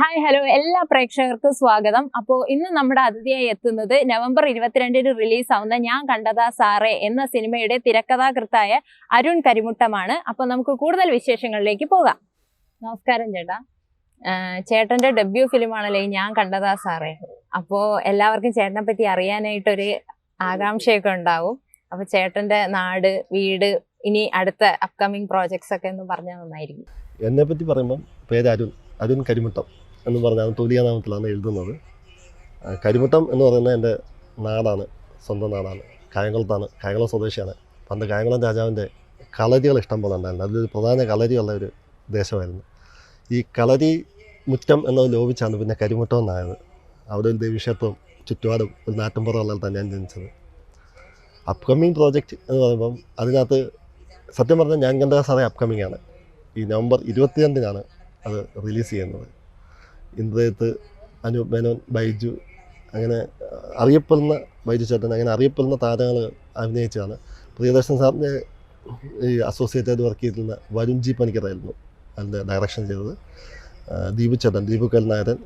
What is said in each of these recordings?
Hi hello എല്ലാ പ്രേക്ഷകർക്കും സ്വാഗതം. അപ്പോൾ ഇന്ന് നമ്മുടെ അതിഥിയായി എത്തുന്നത് നവംബർ ഇരുപത്തിരണ്ടിന് റിലീസാവുന്ന ഞാൻ കണ്ടതാ സാറേ എന്ന സിനിമയുടെ തിരക്കഥാകൃത്തായ അരുൺ കരിമുട്ടമാണ്. അപ്പോൾ നമുക്ക് കൂടുതൽ വിശേഷങ്ങളിലേക്ക് പോകാം. നമസ്കാരം ചേട്ടാ. ചേട്ടന്റെ ഡെബ്യൂ ഫിലിമാണല്ലേ ഞാൻ കണ്ടതാ സാറേ. അപ്പോൾ എല്ലാവർക്കും ചേട്ടനെ പറ്റി അറിയാനായിട്ടൊരു ആകാംക്ഷയൊക്കെ ഉണ്ടാവും. അപ്പോൾ ചേട്ടന്റെ നാട് വീട് ഇനി അടുത്ത അപ്കമിങ് പ്രോജക്ട്സ് ഒക്കെ ഒന്ന് പറഞ്ഞാൽ നന്നായിരിക്കും. എന്നെ പറ്റി പറയുമ്പം പേര് അരുൺ. അരുൺ കരിമുട്ടം എന്ന് പറഞ്ഞാണ് തുല്യനാമത്തിലാണ് എഴുതുന്നത്. കരിമുട്ടം എന്ന് പറയുന്നത് എന്റെ നാടാണ് സ്വന്തം നാടാണ്. കായംകുളത്താണ് കായംകുളം സ്വദേശിയാണ്. പണ്ട് കായംകുളം രാജാവിന്റെ കളരികൾ ഇഷ്ടം പോലെ ഉണ്ടായിരുന്നു. അതിലൊരു പ്രധാന കളരിയുള്ള ഒരു ദേശമായിരുന്നു. ഈ കളരി മുറ്റം എന്നത് ലോപിച്ചാണ് പിന്നെ കരിമുട്ടം എന്നായത്. അവിടെ ഒരു ദേവീക്ഷേത്രവും ചുറ്റുപാടും ഒരു നാട്ടിൻപുറമുള്ള തന്നെയാണ് ജനിച്ചത്. അപ്കമ്മിങ് പ്രോജക്റ്റ് എന്ന് പറയുമ്പം അതിനകത്ത് സത്യം പറഞ്ഞാൽ ഞാൻ കണ്ട സാറേ അപ്കമ്മിങ് ആണ് ഈ നവംബർ ഇരുപത്തിരണ്ടിനാണ് അത് റിലീസ് ചെയ്യുന്നത്. ഇന്ദ്രയത്ത് അനു മേനോൻ ബൈജു അങ്ങനെ അറിയപ്പെടുന്ന ബൈജു ചേട്ടൻ അങ്ങനെ അറിയപ്പെടുന്ന താരങ്ങൾ അഭിനയിച്ചതാണ്. പ്രിയദർശൻ സാറിന്റെ ഈ അസോസിയേറ്റഡ് വർക്ക് ചെയ്തിരുന്ന വരുൺ ജി പണിക്കറായിരുന്നു അതിന്റെ ഡയറക്ഷൻ ചെയ്തത്. ദീപു ചേട്ടൻ ദീപു കൽനായരൻ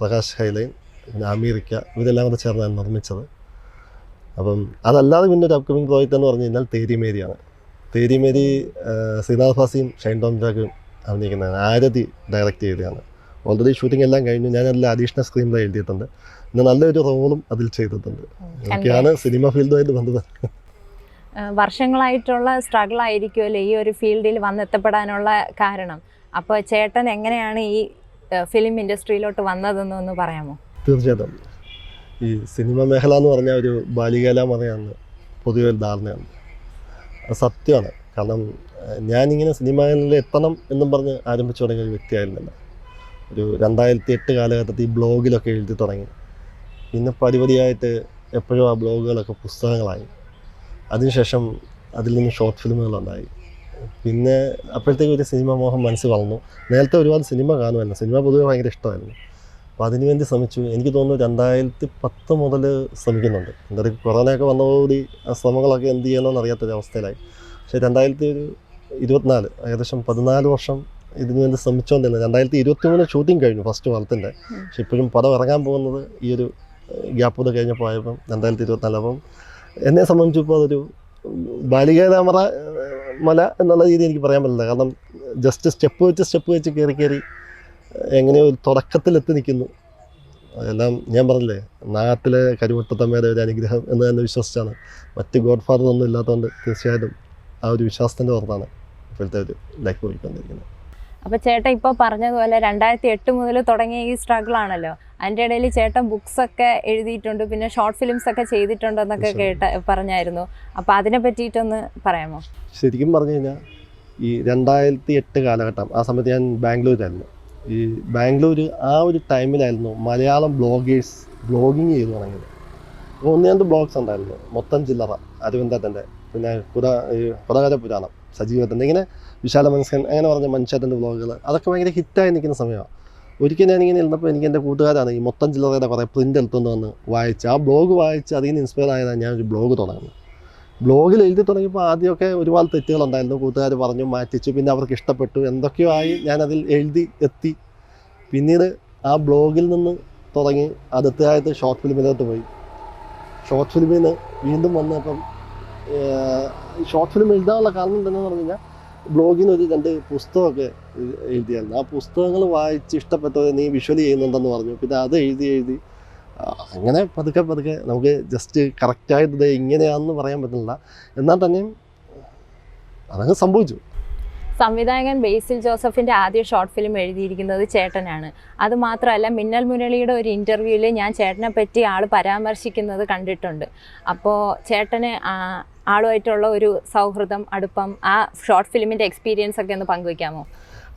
പ്രകാശ് ഹൈലൈൻ പിന്നെ അമേരിക്ക ഇവരെല്ലാം കൂടെ ചേർന്നാണ് നിർമ്മിച്ചത്. അപ്പം അതല്ലാതെ പിന്നെ ഒരു അപ്കമിങ് പ്രോജക്റ്റ് എന്ന് പറഞ്ഞു കഴിഞ്ഞാൽ തേരിമേരിയാണ്. തേരിമേരി ശ്രീനാഥ് ഫാസിയും ഷൈൻ ടോം ജാക്കും അഭിനയിക്കുന്നതാണ് ആരതി ഡയറക്റ്റ് ചെയ്തതാണ്. ഓൾറെഡി ഷൂട്ടിംഗ് എല്ലാം കഴിഞ്ഞു. ഞാൻ അതിൽ അഡീഷണൽ സ്ക്രീൻ പ്ലേ എഴുതിയിട്ടുണ്ട്. പിന്നെ നല്ലൊരു റോളും അതിൽ ചെയ്തിട്ടുണ്ട്. ഒക്കെയാണ് സിനിമ ഫീൽഡുമായിട്ട് ബന്ധം വർഷങ്ങളായിട്ടുള്ള സ്ട്രഗിൾ ആയിരിക്കുമല്ലോ ഈ ഒരു ഫീൽഡിൽ വന്നെത്തപ്പെടാനുള്ള കാരണം? അപ്പോൾ ചേട്ടൻ എങ്ങനെയാണ് ഈ ഫിലിം ഇൻഡസ്ട്രിയിലോട്ട് വന്നതെന്ന് ഒന്ന് പറയാമോ? തീർച്ചയായിട്ടും. ഈ സിനിമ മേഖല എന്ന് പറഞ്ഞാൽ ഒരു ബാലികാല മറയാണ്. പൊതുവെ ഒരു ധാരണയാണ്. സത്യമാണ്. കാരണം ഞാനിങ്ങനെ സിനിമയിൽ എത്തണം എന്നും പറഞ്ഞ് ആരംഭിച്ചു തുടങ്ങിയ ഒരു വ്യക്തിയായിരുന്നില്ല. ഒരു രണ്ടായിരത്തി എട്ട് കാലഘട്ടത്തിൽ ബ്ലോഗിലൊക്കെ എഴുതി തുടങ്ങി. പിന്നെ പടിപടിയായിട്ട് എപ്പോഴും ആ ബ്ലോഗുകളൊക്കെ പുസ്തകങ്ങളായി. അതിനുശേഷം അതിൽ നിന്ന് ഷോർട്ട് ഫിലിമുകളുണ്ടായി. പിന്നെ അപ്പോഴത്തേക്ക് ഒരു സിനിമ മോഹം മനസ്സിൽ വളർന്നു. നേരത്തെ ഒരുപാട് സിനിമ കാണുമായിരുന്നു. സിനിമ പൊതുവെ ഭയങ്കര ഇഷ്ടമായിരുന്നു. അപ്പോൾ അതിനുവേണ്ടി ശ്രമിച്ചു. എനിക്ക് തോന്നുന്നു രണ്ടായിരത്തി പത്ത് മുതൽ ശ്രമിക്കുന്നുണ്ട്. എന്തായാലും കൊറോണയൊക്കെ വന്നതോടുകൂടി ആ ശ്രമങ്ങളൊക്കെ എന്ത് ചെയ്യണമെന്ന് അറിയാത്തൊരു അവസ്ഥയിലായി പക്ഷേ രണ്ടായിരത്തി ഒരു ഇരുപത്തിനാല് ഏകദേശം പതിനാല് വർഷം ഇതിനു വേണ്ടി ശ്രമിച്ചുകൊണ്ടിരുന്നത്. രണ്ടായിരത്തി ഇരുപത്തി മൂന്ന് ഷൂട്ടിംഗ് കഴിഞ്ഞു ഫസ്റ്റ് വളത്തിന്റെ പക്ഷെ ഇപ്പോഴും പടം ഇറങ്ങാൻ പോകുന്നത് ഈ ഒരു ഗ്യാപ്പ് ഇത് കഴിഞ്ഞപ്പോൾ ആയപ്പം രണ്ടായിരത്തി ഇരുപത്തിനാല്. അപ്പം എന്നെ സംബന്ധിച്ചപ്പോൾ അതൊരു ബാലികേതാമറ മല എന്നുള്ള രീതി എനിക്ക് പറയാൻ പറ്റില്ല. കാരണം ജസ്റ്റ് സ്റ്റെപ്പ് വെച്ച് സ്റ്റെപ്പ് വെച്ച് കയറി കയറി എങ്ങനെയോ ഒരു തുടക്കത്തിലെത്തി നിൽക്കുന്നു. എല്ലാം ഞാൻ പറഞ്ഞില്ലേ നാട്ടിലെ കരുവട്ടത്തമ്മയുടെ ഒരു അനുഗ്രഹം എന്ന് തന്നെ വിശ്വസിച്ചാണ്. മറ്റ് ഗോഡ് ഫാദർ ഒന്നും ഇല്ലാത്തതുകൊണ്ട് തീർച്ചയായിട്ടും ആ ഒരു വിശ്വാസത്തിന്റെ പുറത്താണ് ഇപ്പോഴത്തെ ഒരു ലൈഫ് പോയിക്കൊണ്ടിരിക്കുന്നത്. അപ്പോൾ ചേട്ടൻ ഇപ്പോൾ പറഞ്ഞതുപോലെ രണ്ടായിരത്തി എട്ട് മുതൽ തുടങ്ങിയ ഈ സ്ട്രഗിൾ ആണല്ലോ. അതിന്റെ ഇടയിൽ ചേട്ടൻ ബുക്സ് ഒക്കെ എഴുതിയിട്ടുണ്ട് പിന്നെ ഷോർട്ട് ഫിലിംസ് ഒക്കെ ചെയ്തിട്ടുണ്ടെന്നൊക്കെ എന്നൊക്കെ കേട്ട പറഞ്ഞായിരുന്നു. അപ്പോൾ അതിനെ പറ്റിയിട്ടൊന്ന് പറയാമോ? ശരിക്കും പറഞ്ഞു കഴിഞ്ഞാൽ ഈ രണ്ടായിരത്തി എട്ട് കാലഘട്ടം ആ സമയത്ത് ഞാൻ ബാംഗ്ലൂരായിരുന്നു. ഈ ബാംഗ്ലൂർ ആ ഒരു ടൈമിലായിരുന്നു മലയാളം ബ്ലോഗേഴ്സ് ബ്ലോഗിങ് ചെയ്തു തുടങ്ങിയത്. ഒന്ന് രണ്ട് ബ്ലോഗ്സ് ഉണ്ടായിരുന്നു. മൊത്തം ചില്ലറ അരവിന്ദത്തിന്റെ പിന്നെ പുരാ ഈ പുറകര പുരാണം സജീവത്തിന്റെ ഇങ്ങനെ വിശാല മനസ്കൻ അങ്ങനെ പറഞ്ഞ മനുഷ്യത്തിന്റെ വ്ളോഗുകൾ അതൊക്കെ ഭയങ്കര ഹിറ്റായി നിൽക്കുന്ന സമയമാണ്. ഒരിക്കൽ ഇങ്ങനെ ഇരുന്നപ്പോൾ എനിക്ക് എന്റെ കൂട്ടുകാരാണ് ഈ മൊത്തം ചില്ലറയുടെ കുറേ പ്രിന്റ് എടുത്തുകൊണ്ട് വന്ന് വായിച്ച് ആ ബ്ലോഗ് വായിച്ച് അതിൽ നിന്ന് ഇൻസ്പയർ ആയതാണ് ഞാൻ ഒരു ബ്ലോഗ് തുടങ്ങുന്നത്. ബ്ലോഗിൽ എഴുതി തുടങ്ങിയപ്പോൾ ആദ്യമൊക്കെ ഒരുപാട് തെറ്റുകളുണ്ടായിരുന്നു കൂട്ടുകാർ പറഞ്ഞു മാറ്റിച്ചു പിന്നെ അവർക്ക് ഇഷ്ടപ്പെട്ടു. എന്തൊക്കെയോ ആയി ഞാനതിൽ എഴുതി എത്തി. പിന്നീട് ആ ബ്ലോഗിൽ നിന്ന് തുടങ്ങി അടുത്തതായിട്ട് ഷോർട്ട് ഫിലിമിലോട്ട് പോയി. ഷോർട്ട് ഫിലിമിൽ നിന്ന് വീണ്ടും വന്നപ്പം ഷോർട്ട് ഫിലിം എഴുതാനുള്ള കാരണം എന്താണെന്ന് പറഞ്ഞു കഴിഞ്ഞാൽ ബ്ലോഗിൽ നിന്ന് ഒരു രണ്ട് പുസ്തകമൊക്കെ എഴു- എഴുതിയായിരുന്നു. ആ പുസ്തകങ്ങൾ വായിച്ച് ഇഷ്ടപ്പെട്ടത് നീ വിഷ്വലി ചെയ്യുന്നുണ്ടെന്ന് പറഞ്ഞു. പിന്നെ അത് എഴുതി എഴുതി അങ്ങനെ പതുക്കെ പതുക്കെ നമുക്ക് ജസ്റ്റ് കറക്റ്റായിട്ട് ഇത് ഇങ്ങനെയാണെന്ന് പറയാൻ പറ്റുന്നില്ല എന്നാൽ തന്നെയും അതങ്ങ് സംഭവിച്ചു. സംവിധായകൻ ബേസിൽ ജോസഫിന്റെ ആദ്യ ഷോർട്ട് ഫിലിം എഴുതിയിരിക്കുന്നത് ചേട്ടനാണ്. അതുമാത്രമല്ല മിന്നൽ മുരളിയുടെ ഒരു ഇന്റർവ്യൂവിൽ ഞാൻ ചേട്ടനെ പറ്റി ആൾ പരാമർശിക്കുന്നത് കണ്ടിട്ടുണ്ട്. അപ്പോൾ ചേട്ടന് ആളുമായിട്ടുള്ള ഒരു സൗഹൃദം അടുപ്പം ആ ഷോർട്ട് ഫിലിമിന്റെ എക്സ്പീരിയൻസ് ഒക്കെ ഒന്ന് പങ്കുവയ്ക്കാമോ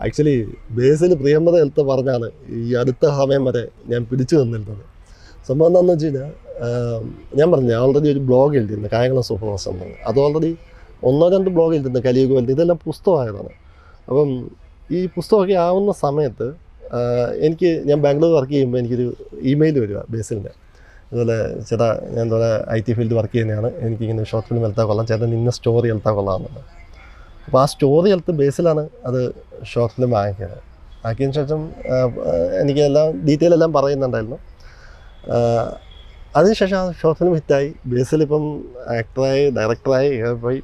ആക്ച്വലി ബേസിൽ പ്രിയമ്പത എടുത്ത് പറഞ്ഞാണ് ഈ അടുത്ത സമയം വരെ ഞാൻ പിടിച്ചു നിന്നിരുന്നത്. സംഭവം എന്താണെന്ന് വെച്ച് കഴിഞ്ഞാൽ ഞാൻ പറഞ്ഞു ഓൾറെഡി ഒരു ബ്ലോഗ് എഴുതിയിരുന്നു കായംകുളം സൂപ്പർ മാസ്റ്റർ എന്ന് അത് ഓൾറെഡി ഒന്നോ രണ്ട് ബ്ലോഗ് എഴുതിയിരുന്നു കലിയുഗം ഇതെല്ലാം പുസ്തകമായതാണ്. അപ്പം ഈ പുസ്തകമൊക്കെ ആവുന്ന സമയത്ത് എനിക്ക് ഞാൻ ബാംഗ്ലൂർ വർക്ക് ചെയ്യുമ്പോൾ എനിക്കൊരു ഇമെയിൽ വരിക ബേസിലിന്റെ അതുപോലെ ചേട്ടാ ഞാൻ ഇതുപോലെ ഐ ടി ഫീൽഡ് വർക്ക് ചെയ്യുന്നതാണ്. എനിക്കിങ്ങനെ ഷോർട്ട് ഫിലിം എടുത്താൽ കൊള്ളാം. ചേട്ടൻ ഇന്ന സ്റ്റോറി എടുത്താൽ കൊള്ളാമെന്നുള്ളത് അപ്പോൾ ആ സ്റ്റോറി എടുത്ത് ബേസിലാണ് അത് ഷോർട്ട് ഫിലിം വാങ്ങിക്കുന്നത് ആക്കിയതിന് ശേഷം എനിക്ക് എല്ലാം ഡീറ്റെയിൽ എല്ലാം പറയുന്നുണ്ടായിരുന്നു. അതിനുശേഷം ആ ഷോർട്ട് ഫിലിം ഹിറ്റായി ബേസിൽ ഇപ്പം ആക്ടറായി ഡയറക്ടറായി പോയി.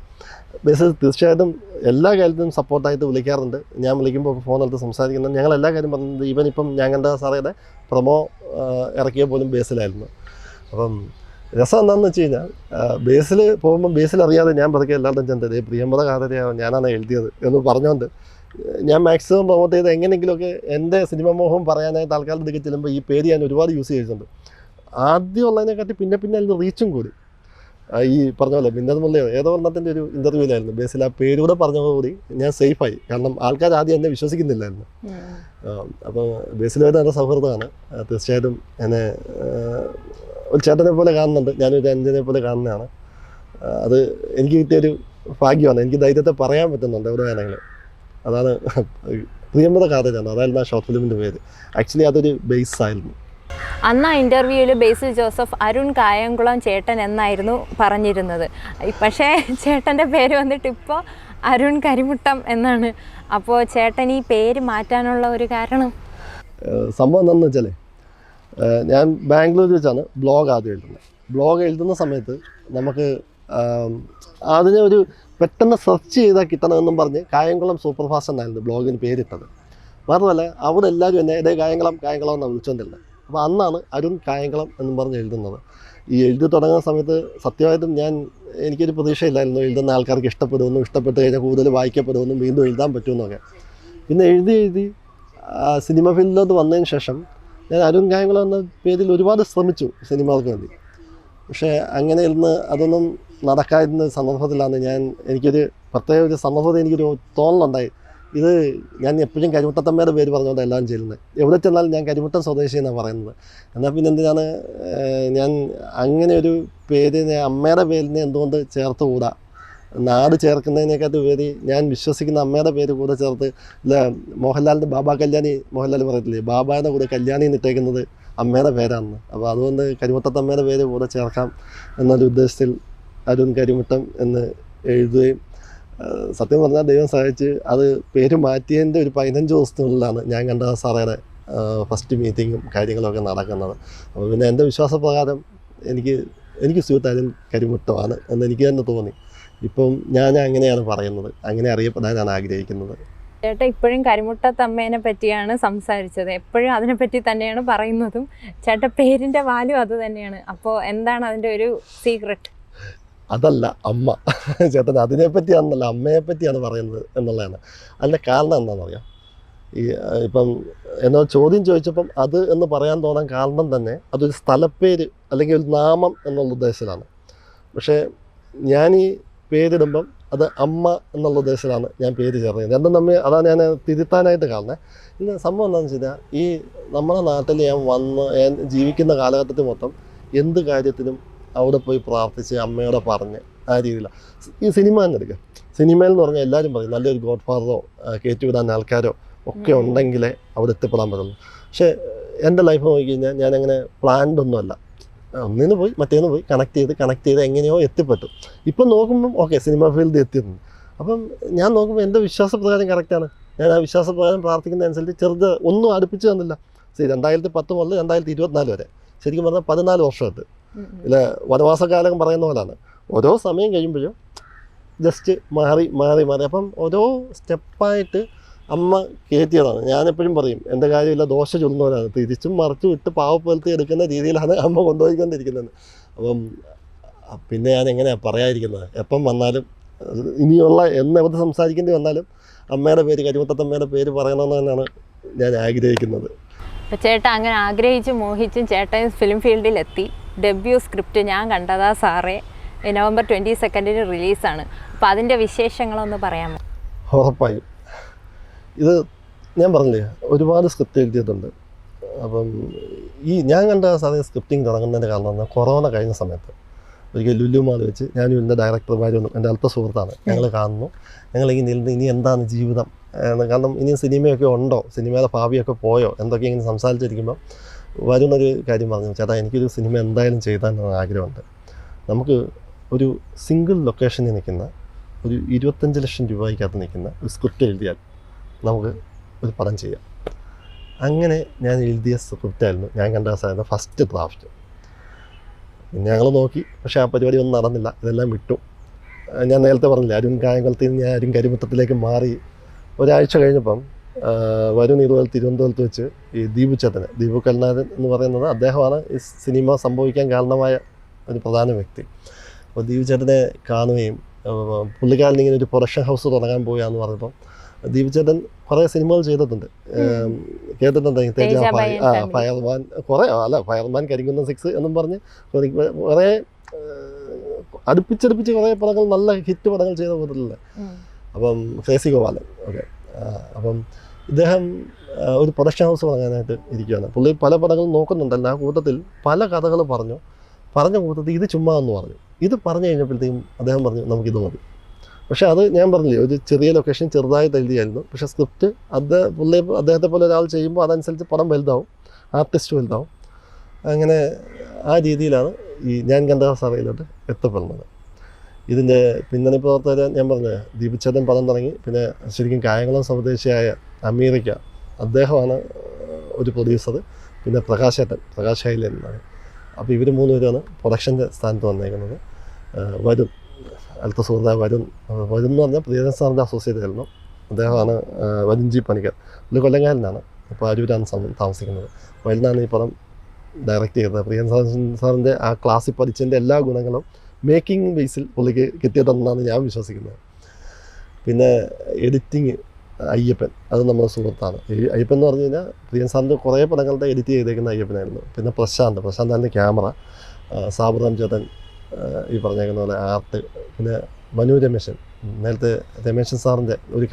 ബേസിൽ തീർച്ചയായിട്ടും എല്ലാ കാര്യത്തിനും സപ്പോർട്ടായിട്ട് വിളിക്കാറുണ്ട്. ഞാൻ വിളിക്കുമ്പോൾ ഫോൺ എടുത്ത് സംസാരിക്കുന്നത് ഞങ്ങൾ എല്ലാ കാര്യം പറഞ്ഞത് ഈവൻ ഇപ്പം ഞാൻ കണ്ട സാറയുടെ പ്രൊമോ ഇറക്കിയ പോലും ബേസിലായിരുന്നു അപ്പം രസം എന്താണെന്ന് വെച്ച് കഴിഞ്ഞാൽ ബേസിൽ പോകുമ്പോൾ ബേസിൽ അറിയാതെ ഞാൻ പതുക്കെ എല്ലാവരുടെയും ചെന്നത് പ്രിയമ്പത കാതരയാണ് ഞാനാണ് എഴുതിയത് എന്ന് പറഞ്ഞുകൊണ്ട് ഞാൻ മാക്സിമം പ്രൊമോട്ട് ചെയ്ത് എങ്ങനെയെങ്കിലുമൊക്കെ എന്റെ സിനിമ മോഹം പറയാനായി തൽക്കാലം അടുത്ത് ചെല്ലുമ്പോൾ ഈ പേര് ഞാൻ ഒരുപാട് യൂസ് ചെയ്തിട്ടുണ്ട്. ആദ്യം ഉള്ളതിനെക്കാട്ടി പിന്നെ പിന്നെ അതിന് റീച്ചും കൂടി. ഈ പറഞ്ഞ പോലെ മിന്നത് മുല്ലയോ ഏതോ ഒന്നത്തിന്റെ ഒരു ഇന്റർവ്യൂലായിരുന്നു ബേസിൽ ആ പേരൂടെ പറഞ്ഞതോടുകൂടി ഞാൻ സേഫായി കാരണം ആൾക്കാർ ആദ്യം എന്നെ വിശ്വസിക്കുന്നില്ലായിരുന്നു. അപ്പോൾ ബേസിലായിട്ട് നല്ല സൗഹൃദമാണ്. തീർച്ചയായിട്ടും എന്നെ ഒരു ചേട്ടനെ പോലെ കാണുന്നുണ്ട്. ഞാനൊരു അഞ്ചനെ പോലെ കാണുന്നതാണ്. അത് എനിക്ക് കിട്ടിയൊരു ഭാഗ്യമാണ്. എനിക്ക് ധൈര്യത്തെ പറയാൻ പറ്റുന്നുണ്ട് എവിടെ വേണമെങ്കിലും അതാണ് പ്രിയമ്പത കാതലാണ്. അതായിരുന്നു ആ ഷോർട്ട് ഫിലിമിന്റെ പേര്. ആക്ച്വലി അതൊരു ബേസ് ആയിരുന്നു. അന്ന് ആ ഇന്റർവ്യൂവിൽ ബേസിൽ ജോസഫ് അരുൺ കായംകുളം ചേട്ടൻ എന്നായിരുന്നു പറഞ്ഞിരുന്നത്. പക്ഷേ ചേട്ടന്റെ പേര് വന്നിട്ട് ഇപ്പോൾ അരുൺ കരിമുട്ടം എന്നാണ്. അപ്പോൾ ചേട്ടൻ ഈ പേര് മാറ്റാനുള്ള ഒരു കാരണം? സംഭവം എന്താണെന്ന് വെച്ചാൽ ഞാൻ ബാംഗ്ലൂർ വെച്ചാണ് ബ്ലോഗ് ആദ്യം എഴുതുന്നത്. ബ്ലോഗ് എഴുതുന്ന സമയത്ത് നമുക്ക് അതിനെ ഒരു പെട്ടെന്ന് സെർച്ച് ചെയ്താൽ കിട്ടണമെന്നും പറഞ്ഞ് കായംകുളം സൂപ്പർ ഫാസ്റ്റ് എന്നായിരുന്നു ബ്ലോഗിന് പേരിട്ടത്. മാത്രമല്ല അവിടെ എല്ലാവരും എന്നെ ഇതേ കായംകുളം കായംകുളം എന്നാണ് വിളിച്ചുകൊണ്ടിരുന്നത് അപ്പോൾ അന്നാണ് അരുൺ കായംകുളം എന്നും പറഞ്ഞ് എഴുതുന്നത്. ഈ എഴുതി തുടങ്ങുന്ന സമയത്ത് സത്യമായിട്ടും ഞാൻ എനിക്കൊരു പ്രതീക്ഷയില്ലായിരുന്നു എഴുതുന്ന ആൾക്കാർക്ക് ഇഷ്ടപ്പെടുമെന്നും ഇഷ്ടപ്പെട്ട് കഴിഞ്ഞാൽ കൂടുതൽ വായിക്കപ്പെടുമെന്നും വീണ്ടും എഴുതാൻ പറ്റുമെന്നൊക്കെ പിന്നെ എഴുതി എഴുതി സിനിമ ഫീൽഡിലോട്ട് വന്നതിന് ശേഷം ഞാൻ അരുൺ കായംകുളം എന്ന പേരിൽ ഒരുപാട് ശ്രമിച്ചു സിനിമകൾക്ക് വേണ്ടി. പക്ഷേ അങ്ങനെ ഇരുന്ന് അതൊന്നും നടക്കാതിരുന്ന സന്ദർഭത്തിലാണ് ഞാൻ എനിക്കൊരു പ്രത്യേക ഒരു സന്ദർഭത്തിൽ എനിക്കൊരു തോന്നലുണ്ടായി. ഇത് ഞാൻ എപ്പോഴും കരിമുട്ടത്തമ്മയുടെ പേര് പറഞ്ഞുകൊണ്ട് എല്ലാം ചെയ്യുന്നത്. എവിടെ ചെന്നാലും ഞാൻ കരിമുട്ടം സ്വദേശി എന്നാണ് പറയുന്നത്. എന്നാൽ പിന്നെ എന്തിനാണ് ഞാൻ അങ്ങനെ ഒരു പേരിനെ അമ്മയുടെ പേരിനെ എന്തുകൊണ്ട് ചേർത്തുകൂടാ? നാട് ചേർക്കുന്നതിനേക്കാട്ട് ഉപരി ഞാൻ വിശ്വസിക്കുന്ന അമ്മയുടെ പേര് കൂടെ ചേർത്ത് മോഹൻലാലിന്റെ ബാബ കല്യാണി മോഹൻലാൽ പറയത്തില്ലേ ബാബായുടെ കൂടെ കല്യാണി നിട്ടേക്കുന്നത് അമ്മയുടെ പേരാണ് അപ്പോൾ അതുകൊണ്ട് കരിമുട്ടത്തമ്മയുടെ പേര് കൂടെ ചേർക്കാം എന്നൊരു ഉദ്ദേശത്തിൽ അരുൺ കരിമുട്ടം എന്ന് എഴുതുകയും സത്യം പറഞ്ഞാൽ ദൈവം സഹായിച്ച് അത് പേര് മാറ്റിയതിന്റെ ഒരു പതിനഞ്ച് ദിവസത്തിനുള്ളിലാണ് ഞാൻ കണ്ട സാറയുടെ ഫസ്റ്റ് മീറ്റിങ്ങും കാര്യങ്ങളൊക്കെ നടക്കുന്നത്. അപ്പോൾ പിന്നെ എന്റെ വിശ്വാസപ്രകാരം എനിക്ക് എനിക്ക് സ്യൂട്ട് അരുൺ കരിമുട്ടമാണ് എന്ന് എനിക്ക് തന്നെ തോന്നി. ഇപ്പം ഞാൻ അങ്ങനെയാണ് പറയുന്നത്. അങ്ങനെ അറിയപ്പെടാനാണ് ആഗ്രഹിക്കുന്നത്. ചേട്ടാ ഇപ്പോഴും കരിമുട്ടത്തമ്മേനെ പറ്റിയാണ് സംസാരിച്ചത്. എപ്പോഴും അതിനെപ്പറ്റി തന്നെയാണ് പറയുന്നതും. ചേട്ട പേരിന്റെ വാല്യൂ അത് തന്നെയാണ്. അപ്പോൾ എന്താണ് അതിന്റെ ഒരു സീക്രട്ട് അതല്ല അമ്മ. ചേട്ടൻ അതിനെപ്പറ്റിയാണെന്നല്ല അമ്മയെ പറ്റിയാണ് പറയുന്നത് എന്നുള്ളതാണ്. അതിന്റെ കാരണം എന്താണെന്നറിയാം? ഈ ഇപ്പം എന്നോ ചോദ്യം ചോദിച്ചപ്പം അത് എന്ന് പറയാൻ തോന്നാൻ കാരണം തന്നെ അതൊരു സ്ഥലപ്പേര് അല്ലെങ്കിൽ ഒരു നാമം എന്നുള്ള ഉദ്ദേശത്തിലാണ്. പക്ഷേ ഞാൻ ഈ പേരിടുമ്പം അത് അമ്മ എന്നുള്ള ഉദ്ദേശത്തിലാണ് ഞാൻ പേര് ചേർന്നത്. രണ്ടും തമ്മിൽ അതാണ് ഞാൻ തിരുത്താനായിട്ട് കാണുന്നത് ഇന്ന് സംഭവം എന്താണെന്ന് വെച്ച് കഴിഞ്ഞാൽ ഈ നമ്മുടെ നാട്ടിൽ ഞാൻ വന്ന് ഞാൻ ജീവിക്കുന്ന കാലഘട്ടത്തിൽ മൊത്തം എന്ത് കാര്യത്തിനും അവിടെ പോയി പ്രാർത്ഥിച്ച് അമ്മയോടെ പറഞ്ഞ് ആ രീതിയിലാണ് ഈ സിനിമ തന്നെ എടുക്കുക സിനിമയിൽ എന്ന് പറഞ്ഞാൽ എല്ലാവരും പറയും നല്ലൊരു ഗോഡ് ഫാദറോ കയറ്റിവിടാൻ ആൾക്കാരോ ഒക്കെ ഉണ്ടെങ്കിലേ അവിടെ എത്തിപ്പെടാൻ പറ്റുള്ളൂ. പക്ഷേ എന്റെ ലൈഫ് നോക്കി നോക്കിക്കഴിഞ്ഞാൽ ഞാനങ്ങനെ പ്ലാൻഡ് ഒന്നുമല്ല. ഒന്നിന് പോയി മറ്റേന്ന് പോയി കണക്ട് ചെയ്ത് കണക്ട് ചെയ്ത് എങ്ങനെയോ എത്തിപ്പെട്ടു. ഇപ്പം നോക്കുമ്പം ഓക്കെ സിനിമ ഫീൽഡിൽ എത്തിയിരുന്നു അപ്പം ഞാൻ നോക്കുമ്പോൾ എന്റെ വിശ്വാസപ്രകാരം കറക്റ്റാണ് ഞാൻ ആ വിശ്വാസപ്രകാരം പ്രാർത്ഥിക്കുന്നതനുസരിച്ച് ചെറുത് ഒന്നും അടുപ്പിച്ച് തന്നില്ല. ശരി രണ്ടായിരത്തി പത്ത് മുതൽ രണ്ടായിരത്തി ഇരുപത്തിനാല് വരെ. ശരിക്കും പറഞ്ഞാൽ പതിനാല് വർഷമായിട്ട്. ഇല്ല വനവാസകാലം പറയുന്ന പോലാണ്. ഓരോ സമയം കഴിയുമ്പോഴും ജസ്റ്റ് മാറി മാറി മാറി. അപ്പം ഓരോ സ്റ്റെപ്പായിട്ട് അമ്മ കയറ്റിയതാണ് ഞാനെപ്പോഴും പറയും എന്റെ കാര്യമില്ല ദോശ ചുടുന്നവരാണ് തിരിച്ചും മറിച്ചും ഇട്ട് പാവപ്പെടുത്തി എടുക്കുന്ന രീതിയിലാണ് അമ്മ കൊണ്ടുപോയിക്കൊണ്ടിരിക്കുന്നത്. അപ്പം പിന്നെ ഞാൻ എങ്ങനെയാണ് പറയാതിരിക്കുന്നത്? എപ്പം വന്നാലും ഇനിയുള്ള എന്ന് എവിടെ സംസാരിക്കേണ്ടി വന്നാലും അമ്മയുടെ പേര് കരിമുത്തത്തമ്മയുടെ പേര് പറയണമെന്ന് തന്നെയാണ് ഞാൻ ആഗ്രഹിക്കുന്നത്. അപ്പോൾ ചേട്ടൻ അങ്ങനെ ആഗ്രഹിച്ചും മോഹിച്ചും ചേട്ടൻ ഫിലിം ഫീൽഡിലെത്തി ഡെബ്യൂ സ്ക്രിപ്റ്റ് ഞാൻ കണ്ടതാ സാറേ. നവംബർ ട്വന്റി സെക്കൻഡിന് റിലീസാണ് അപ്പോൾ അതിന്റെ വിശേഷങ്ങളൊന്ന് പറയാമോ? ഉറപ്പായും. ഇത് ഞാൻ പറഞ്ഞില്ലേ ഒരുപാട് സ്ക്രിപ്റ്റ് എഴുതിയിട്ടുണ്ട്. അപ്പം ഈ ഞാൻ കണ്ട സാധനം സ്ക്രിപ്റ്റിംഗ് തുടങ്ങുന്നതിന്റെ കാരണം എന്നാൽ കൊറോണ കഴിഞ്ഞ സമയത്ത് ഒരിക്കൽ ലുലു മാൾ വെച്ച് ഞാനും എന്റെ ഡയറക്ടർമാരും എന്റെ അടുത്ത സുഹൃത്താണ് ഞങ്ങൾ കാണുന്നു. ഞങ്ങൾ ഇങ്ങനെ ഇരുന്ന് ഇനി എന്താണ് ജീവിതം? കാരണം ഇനി സിനിമയൊക്കെ ഉണ്ടോ? സിനിമയുടെ ഭാവിയൊക്കെ പോയോ? എന്തൊക്കെ ഇങ്ങനെ സംസാരിച്ചിരിക്കുമ്പോൾ വരുന്നൊരു കാര്യം പറഞ്ഞു. ചേട്ടാ എനിക്കൊരു സിനിമ എന്തായാലും ചെയ്താൽ ആഗ്രഹമുണ്ട്. നമുക്ക് ഒരു സിംഗിൾ ലൊക്കേഷനിൽ നിൽക്കുന്ന ഒരു ഇരുപത്തഞ്ച് ലക്ഷം രൂപയ്ക്കകത്ത് നിൽക്കുന്ന ഒരു സ്ക്രിപ്റ്റ് എഴുതിയാൽ നമുക്ക് ഒരു പടം ചെയ്യാം. അങ്ങനെ ഞാൻ എഴുതിയ സ്ക്രിപ്റ്റായിരുന്നു ഞാൻ കണ്ട സാധനം ഫസ്റ്റ് ഡ്രാഫ്റ്റ് പിന്നെ ഞങ്ങൾ നോക്കി. പക്ഷേ ആ പരിപാടി ഒന്നും നടന്നില്ല. ഇതെല്ലാം വിട്ടു. ഞാൻ നേരത്തെ പറഞ്ഞില്ല അരുൺ കായംകുളത്തിൽ നിന്ന് ഞാൻ അരുൺ കരിമുത്തത്തിലേക്ക് മാറി. ഒരാഴ്ച കഴിഞ്ഞപ്പം വരുൺ ഇതുപോലെ തിരുവനന്തപുരത്ത് വെച്ച് ഈ ദീപു ചേട്ടന് ദീപു കൽനാഥൻ എന്ന് പറയുന്നത് അദ്ദേഹമാണ് ഈ സിനിമ സംഭവിക്കാൻ കാരണമായ ഒരു പ്രധാന വ്യക്തി. അപ്പോൾ ദീപു ചേട്ടനെ കാണുകയും പുള്ളിക്കാരൻ ഇങ്ങനെ ഒരു പ്രൊഡക്ഷൻ ഹൗസ് തുടങ്ങാൻ പോയാന്ന് പറഞ്ഞപ്പം ദീപു ചേട്ടൻ കുറേ സിനിമകൾ ചെയ്തിട്ടുണ്ട്. കേട്ടിട്ടുണ്ട്? തേജ ആ. ഫയർമാൻ കുറേ അല്ല ഫയർമാൻ കരിങ്കുന്നം സിക്സ് എന്നും പറഞ്ഞ് കുറേ- അടുപ്പിച്ചടുപ്പിച്ച് കുറേ പടങ്ങൾ നല്ല ഹിറ്റ് പടങ്ങൾ ചെയ്ത ഉം. അപ്പം ഫേസി ഗോപാലൻ ഓക്കെ. അപ്പം ഇദ്ദേഹം ഒരു പ്രൊഡക്ഷൻ ഹൗസ് തുടങ്ങാനായിട്ട് ഇരിക്കുകയാണ് പുള്ളി പല പടങ്ങളും നോക്കുന്നുണ്ടല്ലോ. ആ കൂട്ടത്തിൽ പല കഥകൾ പറഞ്ഞു. പറഞ്ഞ കൂട്ടത്തിൽ ഇത് ചുമ്മാ എന്ന് പറഞ്ഞു. ഇത് പറഞ്ഞു കഴിഞ്ഞപ്പോഴത്തേക്കും അദ്ദേഹം പറഞ്ഞു നമുക്കിത് മതി. പക്ഷേ അത് ഞാൻ പറഞ്ഞില്ലേ ഒരു ചെറിയ ലൊക്കേഷൻ ചെറുതായിട്ട് എഴുതിയായിരുന്നു. പക്ഷേ സ്ക്രിപ്റ്റ് അത് പുള്ളി അദ്ദേഹത്തെ പോലെ ഒരാൾ ചെയ്യുമ്പോൾ അതനുസരിച്ച് പടം വലുതാവും ആർട്ടിസ്റ്റ് വലുതാവും. അങ്ങനെ ആ രീതിയിലാണ് ഈ ഞാൻ കണ്ട സഭയിലോട്ട് എത്തപ്പെടുന്നത്. ഇതിന്റെ പിന്നണി പ്രവർത്തകർ ഞാൻ പറഞ്ഞ ദീപിച്ചേട്ടൻ പദം തുടങ്ങി. പിന്നെ ശരിക്കും കായംകുളം സ്വദേശിയായ അമീറിക്ക അദ്ദേഹമാണ് ഒരു പ്രൊഡ്യൂസർ പിന്നെ പ്രകാശേട്ടൻ പ്രകാശ് ഹൈലൻ എന്നാണ്. അപ്പോൾ ഇവർ മൂന്നുപേരാണ് പ്രൊഡക്ഷന്റെ സ്ഥാനത്ത് വന്നേക്കുന്നത്. വരും. അടുത്ത സുഹൃത്തായ വരുൺ വരുൺ എന്ന് പറഞ്ഞാൽ പ്രിയദൻ സാറിന്റെ അസോസിയേറ്റ് ആയിരുന്നു അദ്ദേഹമാണ് വരുൺജി പണിക്കർ. പുള്ളി കൊല്ലങ്കാരനാണ് ഇപ്പോൾ അരൂരാണ് താമസിക്കുന്നത്. വരുണാണ് ഈ പടം ഡയറക്റ്റ് ചെയ്തത്. പ്രിയൻ സാറിന്റെ ആ ക്ലാസ്സിൽ പഠിച്ചതിന്റെ എല്ലാ ഗുണങ്ങളും മേക്കിംഗ് ബേസിൽ പുള്ളിക്ക് കിട്ടിയതെന്നാണ് ഞാൻ വിശ്വസിക്കുന്നത്. പിന്നെ എഡിറ്റിങ് അയ്യപ്പൻ. അത് നമ്മുടെ സുഹൃത്താണ്. ഈ അയ്യപ്പൻ എന്ന് പറഞ്ഞു കഴിഞ്ഞാൽ പ്രിയൻ സാറിന്റെ കുറേ പടങ്ങളുടെ എഡിറ്റ് ചെയ്തേക്കുന്ന അയ്യപ്പനായിരുന്നു. പിന്നെ പ്രശാന്ത് പ്രശാന്താന്റെ ക്യാമറ സാബുറാം ചേട്ടൻ ഈ പറഞ്ഞേക്കുന്ന പോലെ ആർട്ട്. പിന്നെ മനു രമേശൻ. നേരത്തെ രമേശൻ സാറിന്റെ ഒരു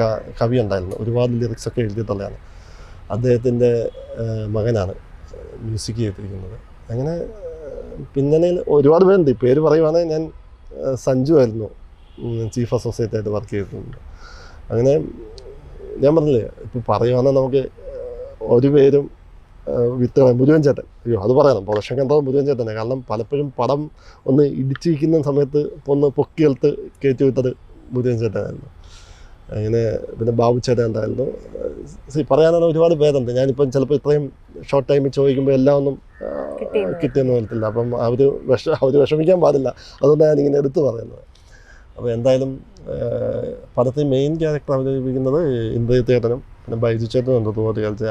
കവി ഉണ്ടായിരുന്നു. ഒരുപാട് ലിറിക്സ് ഒക്കെ എഴുതിയിട്ടുള്ളതാണ്. അദ്ദേഹത്തിന്റെ മകനാണ് മ്യൂസിക് ചെയ്തിരിക്കുന്നത്. അങ്ങനെ പിന്നണിയിൽ ഒരുപാട് പേരുണ്ട്. പേര് പറയുവാണെങ്കിൽ ഞാൻ സഞ്ജു ആയിരുന്നു. ചീഫ് അസോസിയേറ്റ് ആയിട്ട് വർക്ക് ചെയ്തിട്ടുണ്ട്. അങ്ങനെ ഞാൻ പറഞ്ഞില്ലേ ഇപ്പോൾ പറയുവാണെങ്കിൽ നമുക്ക് ഒരു പേരും ആ, മുരുവൻ മുരുകൻ ചേട്ടൻ. അയ്യോ അത് പറയണം. പ്രൊഡക്ഷൻ കണ്ടത് മുരുകൻ ചേട്ടനെ. കാരണം പലപ്പോഴും പടം ഒന്ന് ഇടിച്ചിരിക്കുന്ന സമയത്ത് ഒന്ന് പൊക്കിയെടുത്ത് കയറ്റി വിട്ടത് മുരുകൻ ചേട്ടനായിരുന്നു. അങ്ങനെ പിന്നെ ബാബു ചേട്ടൻ ഉണ്ടായിരുന്നു സി പറയാനാണ് ഒരുപാട് പേരുണ്ട്. ഞാനിപ്പം ചിലപ്പോൾ ഇത്രയും ഷോർട്ട് ടൈമിൽ ചോദിക്കുമ്പോൾ എല്ലാം ഒന്നും കിട്ടിയെന്ന് വരത്തില്ല. അപ്പം അവർ വിഷ അവർ വിഷമിക്കാൻ പാടില്ല. അതുകൊണ്ടാണ് ഞാനിങ്ങനെ എടുത്തു പറയുന്നത്. അപ്പോൾ എന്തായാലും പടത്തിൽ മെയിൻ ക്യാരക്ടർ അവതരിപ്പിക്കുന്നത് ഇന്ദ്രിയ ചേട്ടനും പിന്നെ ബൈജു ചേട്ടനും ഉണ്ട്. തോന്നി കളിച്ച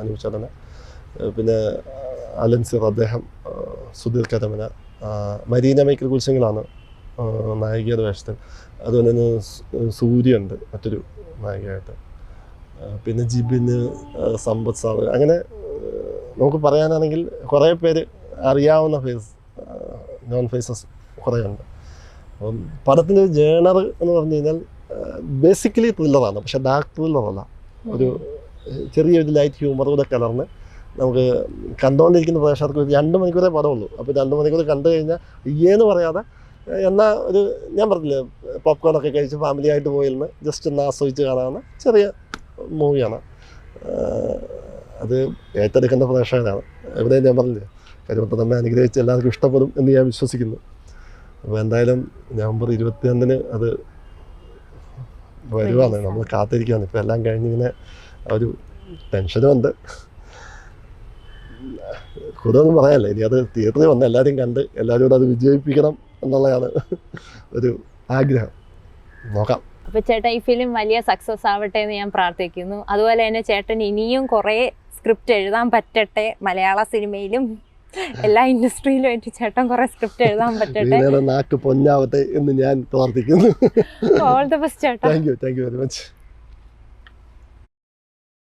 അനൂപ് ചേട്ടന് ചേട്ടന് പിന്നെ അലൻസിർ അലൻ സിർ അദ്ദേഹം സുധീർ കരമന മരീന മൈക്കൽ കുൽസിംഗിലാണ് നായികയുടെ വേഷത്തിൽ. അതുപോലെ തന്നെ സൂര്യയുണ്ട് മറ്റൊരു നായികയായിട്ട്. പിന്നെ ജിബിന് സമ്പത്ത് സാറ് അങ്ങനെ നമുക്ക് പറയാനാണെങ്കിൽ കുറേ പേര് അറിയാവുന്ന ഫേസ് നോൺ ഫേസസ് കുറേ ഉണ്ട്. അപ്പം പടത്തിന്റെ ജേണർ എന്ന് പറഞ്ഞു കഴിഞ്ഞാൽ ബേസിക്കലി ത്രില്ലറാണ്. പക്ഷേ ഡാർക്ക് ത്രില്ലറല്ല. ഒരു ചെറിയൊരു ലൈറ്റ് ഹ്യൂമർ കൂടെ കലർന്ന് നമുക്ക് കണ്ടുകൊണ്ടിരിക്കുന്ന പ്രേക്ഷകർക്ക് ഒരു രണ്ട് മണിക്കൂറേ പടമുള്ളൂ. അപ്പോൾ രണ്ട് മണിക്കൂർ കണ്ടു കഴിഞ്ഞാൽ ഇയ്യേന്ന് പറയാതെ എന്നാൽ ഒരു ഞാൻ പറഞ്ഞില്ലേ പോപ്കോണൊക്കെ കഴിച്ച് ഫാമിലി ആയിട്ട് പോയിരുന്ന് ജസ്റ്റ് ഒന്ന് ആസ്വദിച്ച് കാണാവുന്ന ചെറിയ മൂവിയാണ്. അത് ഏറ്റെടുക്കുന്ന പ്രേക്ഷകനാണ് എവിടെയും ഞാൻ പറഞ്ഞില്ലേ കരുവട്ടം നമ്മെ അനുഗ്രഹിച്ച് എല്ലാവർക്കും ഇഷ്ടപ്പെടും എന്ന് ഞാൻ വിശ്വസിക്കുന്നു. അപ്പോൾ എന്തായാലും നവംബർ ഇരുപത്തിയൊന്നിന് അത് വരുവാണ്. നമ്മൾ കാത്തിരിക്കുകയാണ് ഇപ്പോൾ എല്ലാം കഴിഞ്ഞിങ്ങനെ ഒരു ടെൻഷനും ഉണ്ട്. കൂടുതലൊന്നും പറയാനല്ല. ഇനി അത് തിയേറ്ററിൽ വന്ന് എല്ലാവരും കണ്ട് എല്ലാവരും കൂടെ അത് വിജയിപ്പിക്കണം എന്നുള്ളതാണ് ഒരു ആഗ്രഹം. നോക്കാം. അപ്പൊ ചേട്ടാ ഈ ഫിലിം വലിയ സക്സസ് ആവട്ടെ എന്ന് ഞാൻ പ്രാർത്ഥിക്കുന്നു. അതുപോലെ തന്നെ ചേട്ടൻ ഇനിയും കുറേ സ്ക്രിപ്റ്റ് എഴുതാൻ പറ്റട്ടെ മലയാള സിനിമയിലും എല്ലാ ഇൻഡസ്ട്രിയിലും ആയിട്ട് ചേട്ടൻ കുറെ സ്ക്രിപ്റ്റ് എഴുതാൻ പറ്റട്ടെ. നാക്ക് പൊന്നാവട്ടെ എന്ന് ഞാൻ പ്രാർത്ഥിക്കുന്നു. ഓൾ ദ ബെസ്റ്റ് ചേട്ടാ. Thank you thank you very much